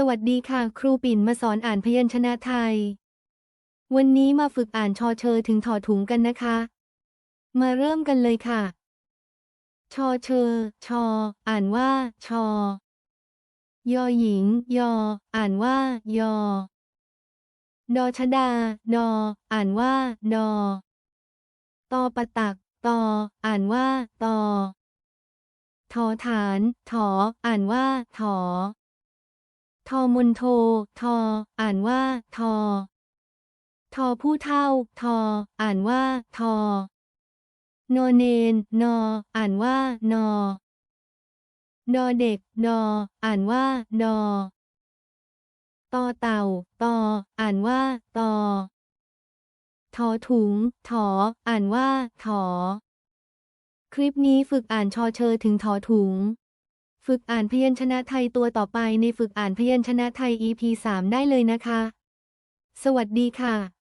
สวัสดีค่ะ ครูปิ่นมาสอนอ่านพยัญชนะไทย วันนี้มาฝึกอ่านชอเชอถึงถอถุงกันนะคะ มาเริ่มกันเลยค่ะ ชอเชอ ชอ อ่านว่า ชอ ยอหญิง ยอ อ่านว่า ยอ ดอชดา ดอ อ่านว่า ดอ ตอปะตัก ตอ อ่านว่า ตอ ทอฐาน ถอ อ่านว่า ถอ ทอมนโท ทอ อ่านว่า ทอ ทอผู้เท่า ทอ อ่านว่า ทอนอเนน นอ อ่านว่า นอดอเด็ก ดอ อ่านว่า ดอตอเต่า ตอ อ่านว่า ตอทอถุง ถอ อ่านว่า ถอ คลิปนี้ฝึกอ่านชอเชอถึงถอถุง ฝึกอ่านพยัญชนะไทยตัวต่อไปในฝึกอ่านพยัญชนะไทย EP 3 ได้เลยนะคะ สวัสดีค่ะ